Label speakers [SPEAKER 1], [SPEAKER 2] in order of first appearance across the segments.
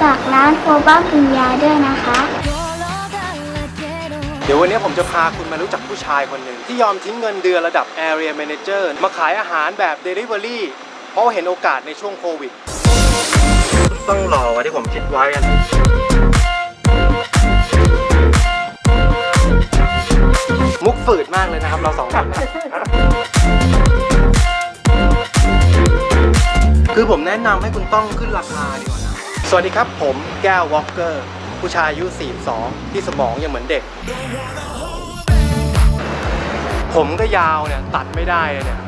[SPEAKER 1] ฝากร้านโคบ้าปุญญาด้วยนะคะ
[SPEAKER 2] เดี๋ยววันนี้ผมจะพาคุณมารู้จักผู้ชายคนหนึ่ง ที่ยอมทิ้งเงินเดือนระดับ Area Manager มาขายอาหารแบบ Delivery เพราะเห็นโอกาสในช่วงโควิด ต้องรอว่าที่ผมคิดไว้อะมุกฝืดมากเลยนะครับเราสองคนนะคือผมแนะนำให้คุณต้องขึ้นราคาดี สวัสดีครับผมแก้ววอลเกอร์ ผู้ชายอายุ 42 ที่สมองยังเหมือนเด็ก ผมก็ยาวเนี่ย ตัดไม่ได้เลยเนี่ย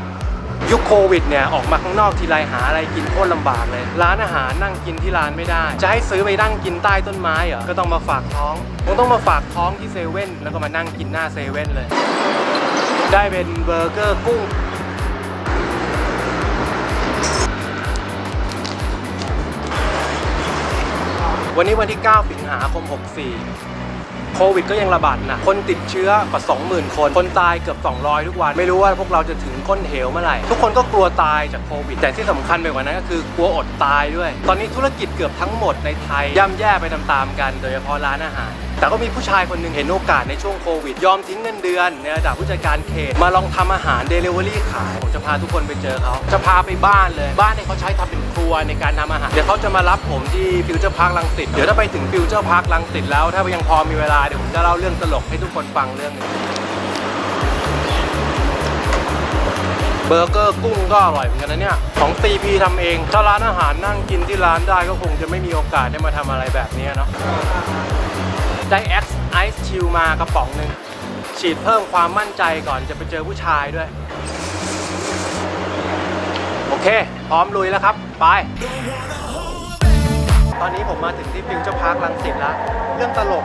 [SPEAKER 2] ยุคโควิดเนี่ย ออกมาข้างนอกทีไรหาอะไรกินโคตรลำบากเลย ร้านอาหารนั่งกินที่ร้านไม่ได้ จะให้ซื้อไปนั่งกินใต้ต้นไม้เหรอ ก็ต้องมาฝากท้องคงต้องมาฝากท้องที่เซเว่นแล้วก็มานั่งกินหน้าเซเว่นเลย ได้เป็นเบอร์เกอร์กุ้ง วันนี้วันที่ 9 สิงหาคม 64 โควิดก็ยังระบาดหนะคนติดเชื้อกว่า 20,000 คน คนตายเกือบ 200 ทุกวัน ไม่รู้ว่าพวกเราจะถึงก้นเหวเมื่อไหร่ ทุกคนก็กลัวตายจากโควิด แต่ที่สำคัญไปกว่านั้นก็คือกลัวอดตายด้วย ตอนนี้ธุรกิจเกือบทั้งหมดในไทยย่ำแย่ไปตามๆกัน โดยเฉพาะร้านอาหาร แต่ก็มีผู้ชายคนหนึ่งเห็นโอกาสในช่วงโควิด ยอมทิ้งเงินเดือนในระดับผู้จัดการเขตมาลองทำอาหารเดลิเวอรี่ขาย ผมจะพาทุกคนไปเจอเขาจะพาไปบ้านเลย บ้านที่เขาใช้ทำเป็นครัวในการทำอาหาร เดี๋ยวเขาจะมารับผมที่ฟิวเจอร์พาร์คลังสิต เดี๋ยวถ้าไปถึงฟิวเจอร์พาร์คลังสิตแล้วถ้ายังพอมีเวลาเดี๋ยวผมจะเล่าเรื่องตลกให้ทุกคนฟังเรื่องหนึงเบอร์เกอร์กุ้งก็อร่อยเหมือนกันนะเนี่ยของ CP ทำเอง ถ้าร้านอาหารนั่งกินที่ร้านได้ก็คงจะไม่มีโอกาสได้มาทำอะไรแบบนี้เนาะได้ X Ice Chill มากระป๋องหนึ่งฉีดเพิ่มความมั่นใจก่อนจะไปเจอผู้ชายด้วย โอเค พร้อมลุยแล้วครับ ไป ตอนนี้ผมมาถึงที่ฟิวเจอร์พาร์คลังสิตแล้ว เรื่องตลก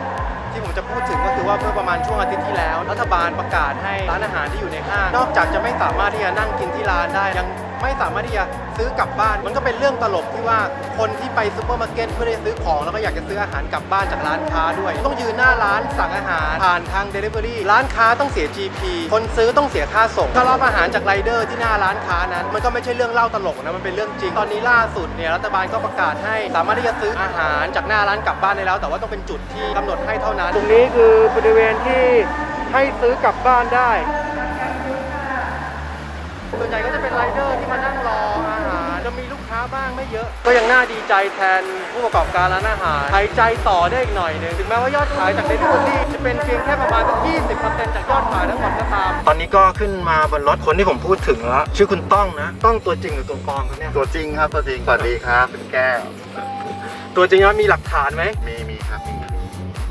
[SPEAKER 2] จะพูดถึงก็คือว่าเมื่อประมาณช่วงอาทิตย์ที่แล้ว รัฐบาลประกาศให้ร้านอาหารที่อยู่ในห้างนอกจากจะไม่สามารถที่จะนั่งกินที่ร้านได้ยัง ไม่สามารถที่จะซื้อกลับบ้าน มันก็เป็นเรื่องตลกที่ว่าคนที่ไปซูเปอร์มาร์เก็ตเพื่อจะซื้อของแล้วก็อยากจะซื้ออาหารกลับบ้านจากร้านค้าด้วย ต้องยืนหน้าร้านสั่งอาหารผ่านทาง Delivery ร้านค้าต้องเสีย GP คนซื้อต้องเสียค่าส่งถ้ารับอาหารจากไรเดอร์ที่หน้าร้านค้านั้น มันก็ไม่ใช่เรื่องเล่าตลกนะมันเป็นเรื่องจริงตอนนี้ล่าสุดเนี่ยรัฐบาลก็ประกาศให้สามารถที่จะซื้ออาหารจากหน้าร้านกลับบ้านได้แล้ว แต่ว่าต้องเป็นจุดที่กำหนดให้เท่านั้น ตรงนี้คือบริเวณที่ให้ซื้อกลับบ้านได้ ส่วนใหญ่ก็จะเป็นไรเดอร์ที่มานั่งรออาหารจะมีลูกค้าบ้างไม่เยอะ ก็ยังน่าดีใจแทนผู้ประกอบการร้านอาหารหายใจต่อได้อีกหน่อยหนึงถึงแม้ว่ายอดขายจากเดลิเวอรี่จะเป็นเพียงแค่ประมาณสัก20%จากยอดขายทั้งหมดก็ตาม ตอนนี้ก็ขึ้นมาบนรถคนที่ผมพูดถึงแล้ว ชื่อคุณต้องนะ ต้องตัวจริงหรือตัวปลอมครับเนี่ย
[SPEAKER 3] ตัวจริงครับตัวจริงสวัสดีครับเป็นแก้ว
[SPEAKER 2] ตัวจริงแล้วมีหลักฐานไหม
[SPEAKER 3] มีมีครั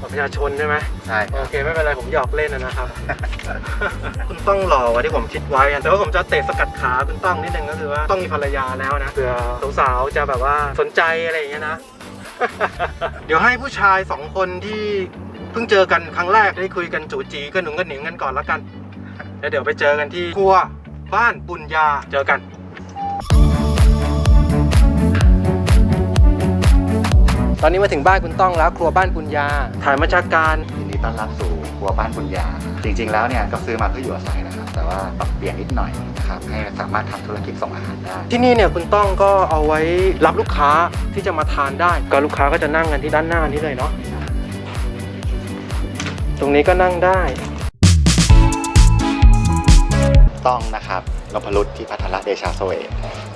[SPEAKER 3] บมีมี
[SPEAKER 2] ของประชาชนใช่ไหม
[SPEAKER 3] ใช่ค
[SPEAKER 2] โอ
[SPEAKER 3] รับ
[SPEAKER 2] เคไม่เป็นไรผมหยอกเล่นนะนะครับ คุณต้องรอว่าที่ผมคิดไว้อะแต่ว่าผมจะเตะสกัดขาคุณต้องนิดนึงก็คือว่าต้องมีภรรยาแล้วนะเผื่อสาวๆจะแบบว่าสนใจอะไรอย่างเงี้ยนะ เดี๋ยวให้ผู้ชายสองคนที่เพิ่งเจอกันครั้งแรกได้คุยกันจูจีกันหนุ่งกันหนิงกันก่อนแล้วกันแล้วเดี๋ยวไปเจอกันที่ครัวบ้านปุญญาเจอกัน อนนี้มาถึงบ้านคุณต้องแล้วครัวบ้านปุญญาถ่ายมาจากการ
[SPEAKER 3] ยินดีต้อนรับสู่ครัวบ้านบุญญา จริง ๆ แล้วเนี่ยก็ซื้อมาเพื่ออยู่อาศัยนะครับ แต่ว่าปรับเปลี่ยนนิดหน่อยนะครับให้สามารถทำธุรกิจส่งอาหารได้
[SPEAKER 2] ที่นี่เนี่ยคุณต้องก็เอาไว้รับลูกค้าที่จะมาทานได้ก็ลูกค้าก็จะนั่งกันที่ด้านหน้านี้เลยเนาะตรงนี้ก็นั่งได้
[SPEAKER 3] ต้องนะครับ นพรุษที่พัทรเดชาโซเอะ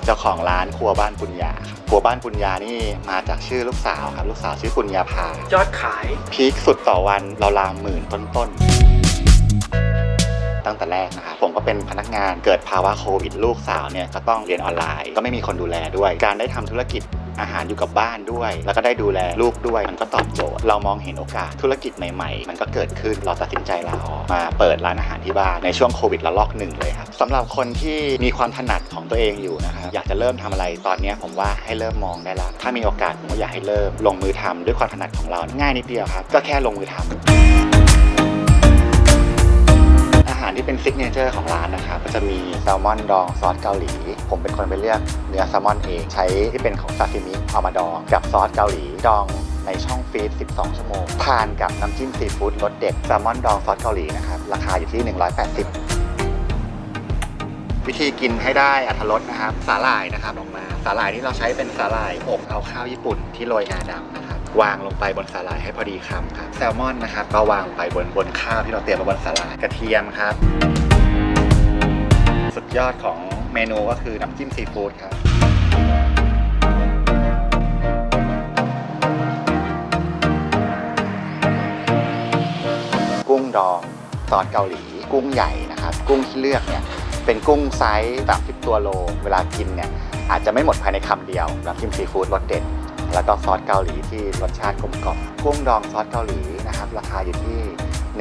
[SPEAKER 3] เจ้าของร้านครัวบ้านปุญญาครับครัวบ้านปุญญานี่มาจากชื่อลูกสาวครับ ลูกสาวชื่อปุญญาภา
[SPEAKER 2] ยอดขาย
[SPEAKER 3] พีคสุดต่อวันเราราวๆหมื่นต้นๆ ตั้งแต่แรกนะครับผมก็เป็นพนักงานเกิดภาวะโควิดลูกสาวเนี่ยก็ต้องเรียนออนไลน์ ก็ไม่มีคนดูแลด้วย การได้ทำธุรกิจ อาหารอยู่กับบ้านด้วย แล้วก็ได้ดูแลลูกด้วย มันก็ตอบโจทย์ เรามองเห็นโอกาสธุรกิจใหม่ๆ มันก็เกิดขึ้นเราตัดสินใจลาออกมาเปิดร้านอาหารที่บ้านในช่วงโควิดระลอกหนึ่งเลยครับสำหรับคนที่มีความถนัดของตัวเองอยู่นะครับอยากจะเริ่มทำอะไรตอนนี้ผมว่าให้เริ่มมองได้ล้วถ้ามีโอกาสผมก็อยากให้เริ่มลงมือทำด้วยความถนัดของเราง่ายนิดเดียวครับก็แค่ลงมือทำอาหารที่เป็นซิกเนเจอร์ของร้านนะครับก็จะมีแซลมอนดองซอสเกาหลี ผมเป็นคนไปเลือกเนื้อแซลมอนเองใช้ที่เป็นของซาซิมิเอามาดองกับซอสเกาหลีดองในช่องฟรีซ12 ชั่วโมง ทานกับน้ำจิ้มซีฟู้ดรสเด็ดแซลมอนดองซอสเกาหลีนะครับ ราคาอยู่ที่ 180 วิธีกินให้ได้อัตรสนะครับ สาหร่ายนะครับออกมา สาหร่ายที่เราใช้เป็นสาหร่ายอบเอาข้าวญี่ปุ่นที่โรยงาดำนะครับ วางลงไปบนสาหร่ายให้พอดีคำครับ แซลมอนนะครับก็วางไปบนบนข้าวที่เราเตรียมไว้บนสาหร่าย กระเทียมครับ สุดยอดของ เมนูก็คือน้ำจิ้มซีฟู้ดครับ กุ้งดองซอสเกาหลี กุ้งใหญ่นะครับ กุ้งที่เลือกเนี่ยเป็นกุ้งไซส์30ตัวโล เวลากินเนี่ยอาจจะไม่หมดภายในคำเดียวน้ำจิ้มซีฟู้ดรสเด็ดแล้วก็ซอสเกาหลีที่รสชาติกลมกล่อมกุ้งดองซอสเกาหลีนะครับ ราคาอยู่ที่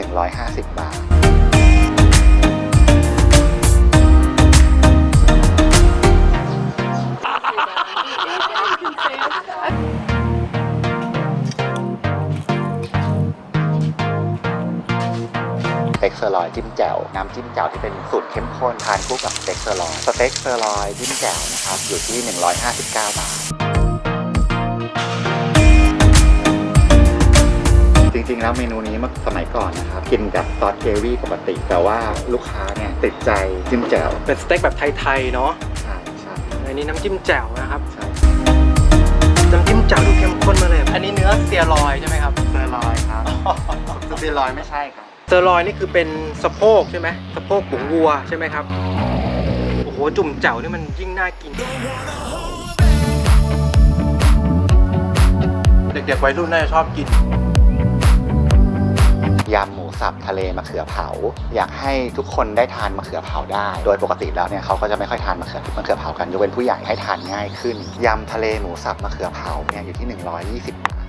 [SPEAKER 3] 150 บาท เต็กเซอร์ลอยจิ้มแจ่วน้ำจิ้มแจ่วที่เป็นสูตรเข้มข้นทานคู่กับสเต็กเซอร์ลอยสเต็กเซอร์ลอยจิ้มแจ่วนะครับอยู่ที่ 159 บาทจริงๆ แล้วเมนูนี้เมื่อสมัยก่อนนะครับ กินกับซอสเกรวี่ปกติ แต่ว่าลูกค้าเนี่ยติดใจจิ้มแจ่ว
[SPEAKER 2] เป็นสเต็กแบบไทย ๆ เนาะ
[SPEAKER 3] ใช่ใช่
[SPEAKER 2] อันนี้น้ำจิ้มแจ่วนะครับ
[SPEAKER 3] ใช่
[SPEAKER 2] น้ำ จิ้มแจ่วดูเข้มข้นมาเลยอันนี้เนื้อเซียรอยใช่ไหมครับ
[SPEAKER 3] เซอร์ลอยครับสเตียรอยไม่ใช่ครับ
[SPEAKER 2] เซอร์ลอยนี่คือเป็นสะโพกใช่ไหมสะโพกบุ๋งวัวใช่ไหมครับโอ้โหจุ่มแจ่วนี่มันยิ่งน่ากิน เด็กๆวัยรุ่นน่าจะชอบกิน
[SPEAKER 3] ยำหมู สับทะเลมะเขือเผา อยากให้ทุกคนได้ทานมะเขือเผาได้ โดยปกติแล้วเนี่ยเขาก็จะไม่ค่อยทานมะเขือมะเขือเผากันยกเว้นผู้ใหญ่ให้ทานง่ายขึ้นยำทะเลหมูสับมะเขือเผาเนี่ยอยู่ที่ 120บาท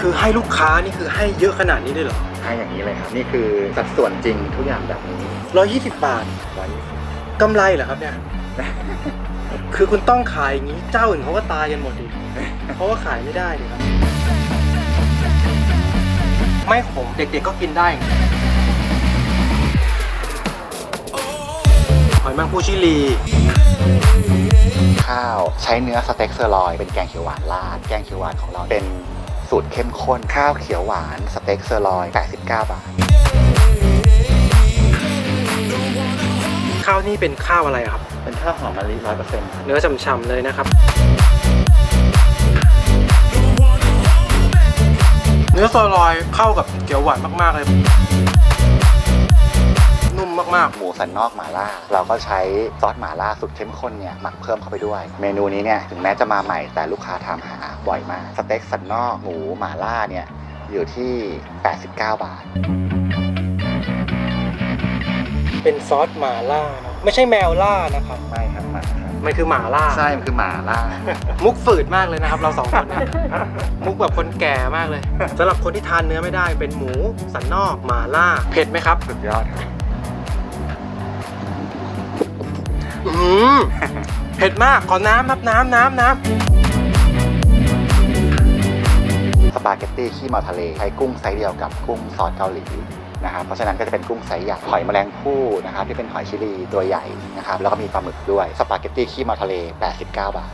[SPEAKER 2] คือให้ลูกค้านี่คือให้เยอะขนาดนี้เลยเหรอ
[SPEAKER 3] ให้อย่างนี้เลยครับ นี่คือสัดส่วนจริงทุกอย่างแบบนี้
[SPEAKER 2] ร้อยยี่สิบบาท
[SPEAKER 3] 120
[SPEAKER 2] กำไรเหรอครับเนี่ย คือคุณต้องขายอย่างนี้เจ้าอื่นเขาก็ตายกันหมดดิเพราะว่าขายไม่ได้ดิครับ ไม่ขมเด็กๆก็กินได้หอยแมงปูชิลี
[SPEAKER 3] ข้าวใช้เนื้อสเต็กเซอร์ลอยเป็นแกงเขียวหวานราด แกงเขียวหวานของเราเป็นสูตรเข้มข้นข้าวเขียวหวาน สเต็กเซอร์ลอย 89 บาท
[SPEAKER 2] ข้าวนี่เป็นข้าวอะไรอะครับ
[SPEAKER 3] เป็น ข้าวหอมมะลิ100%ครับ
[SPEAKER 2] เนื้อฉ่ำๆเลยนะครับ เนื้อซอยลอยเข้ากับเกี๊ยวหวานมากๆเลย นุ่มมาก
[SPEAKER 3] หมูสันนอกหมาล่า เราก็ใช้ซอสหมาล่าสุดเข้มข้นเนี่ยหมักเพิ่มเข้าไปด้วย เมนูนี้เนี่ยถึงแม้จะมาใหม่แต่ลูกค้าถามหาบ่อยมาก สเต็กสันนอกหมูหมาล่าเนี่ยอยู่ที่ 89 บาท
[SPEAKER 2] ๆ เป็นซอสหม่าล่านะ ไม่ใช่แมวล่านะครับ
[SPEAKER 3] ไม่ครับหมาครับ
[SPEAKER 2] มันคือหม่าล่า
[SPEAKER 3] ใช่มันคือหมาล่า
[SPEAKER 2] มุกฝืดมากเลยนะครับเราสองคนเนี่ยมุกแบบคนแก่มากเลยสำหรับคนที่ทานเนื้อไม่ได้เป็นหมูสันนอกหม่าล่าเผ็ดไหมครับ
[SPEAKER 3] สุดยอดครับ
[SPEAKER 2] อืมเผ็ดมากขอน้ำครับน้ำน้ำน้
[SPEAKER 3] สปาเกตตี้ขี้เมาทะเลใช้กุ้งไซส์เดียวกับกุ้งซอสเกาหลี นะครับเพราะฉะนั้นก็จะเป็นกุ้งไซส์ใหญ่หอยแมลงภู่นะครับที่เป็นหอยชิลีตัวใหญ่นะครับแล้วก็มีปลาหมึกด้วยสปาเกตตี้ขี้เมาทะเล 89 บาทำ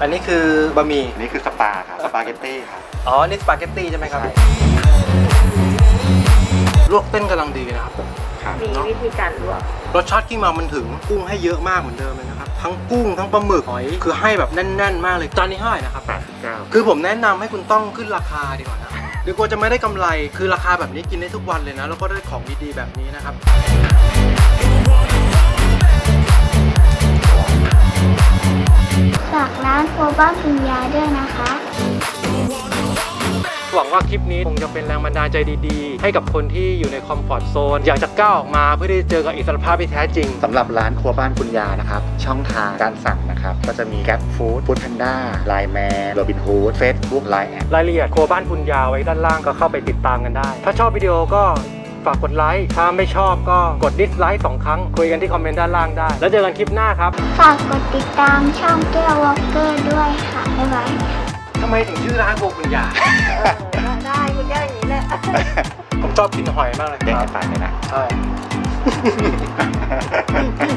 [SPEAKER 2] อันนี้คือบะหมี่
[SPEAKER 3] อันนี้คือสปาครับสปาเกตตี้ครับ
[SPEAKER 2] อ๋อ นี่สปาเกตตี้ใช่ไหมครับ
[SPEAKER 3] ใช่
[SPEAKER 2] ลวกเส้นกำลังดีนะครับ
[SPEAKER 3] ครับ
[SPEAKER 4] มีวิธีการลวก
[SPEAKER 2] รสชาติขี้เมามันถึงกุ้งให้เยอะมากเหมือนเดิมเลยนะครับ ทั้งกุ้งทั้งปลาหมึกหอยคือให้แบบแน่น ๆ มากเลยจานนี้เท่าไหร่นะครับ
[SPEAKER 3] 89
[SPEAKER 2] คือผมแนะนำให้คุณต้องขึ้นราคาดีกว่านะเดี๋ยวกลัวจะไม่ได้กำไรคือราคาแบบนี้กินได้ทุกวันเลยนะ แล้วก็ได้ของดีๆแบบนี้นะครับ
[SPEAKER 1] ฝากร้านโคบ้าปิญญาด้วยนะคะ
[SPEAKER 2] หวังว่าคลิปนี้คงจะเป็นแรงบันดาลใจดีๆ ให้กับคนที่อยู่ในคอมฟอร์ทโซนอยากจะก้าวออกมาเพื่อที่จะเจอกับอิสรภาพที่แท้จริง
[SPEAKER 3] สำหรับร้านครัวบ้านคุณยานะครับ ช่องทางการสั่งนะครับ ก็จะมี Gap Food Food Panda Line Man Robin Hood Facebook Line แอด
[SPEAKER 2] รายละเอียดครัวบ้านคุณยาวไว้ด้านล่างก็เข้าไปติดตามกันได้ ถ้าชอบวิดีโอก็ฝากกดไลค์ ถ้าไม่ชอบก็กดดิสไลค์สองครั้ง คุยกันที่คอมเมนต์ด้านล่างได้ แล้วเจอกันคลิปหน้าครับ
[SPEAKER 1] ฝากกดติดตามช่องแก้ววอลเกอร์ด้วยค่ะบ๊ายบาย
[SPEAKER 2] ทำไมถึงชื่อร้านครัวคุณยา
[SPEAKER 4] ได้คุณย่าอย่างนี้แหละ
[SPEAKER 2] ผมชอบกินหอยมากเลย
[SPEAKER 3] เด้ง
[SPEAKER 2] ค
[SPEAKER 3] ให้
[SPEAKER 2] รับ
[SPEAKER 3] ฝากเลยนะ
[SPEAKER 2] ใช่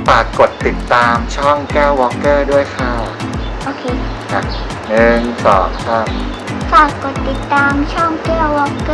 [SPEAKER 3] ฝากกดติดตามช่องแก้ววอลเกอร์ด้วยค่ะ
[SPEAKER 1] โอเค
[SPEAKER 3] นะหนึ่งสองสาม
[SPEAKER 1] ฝากกดติดตามช่องเที่ยววอล์ก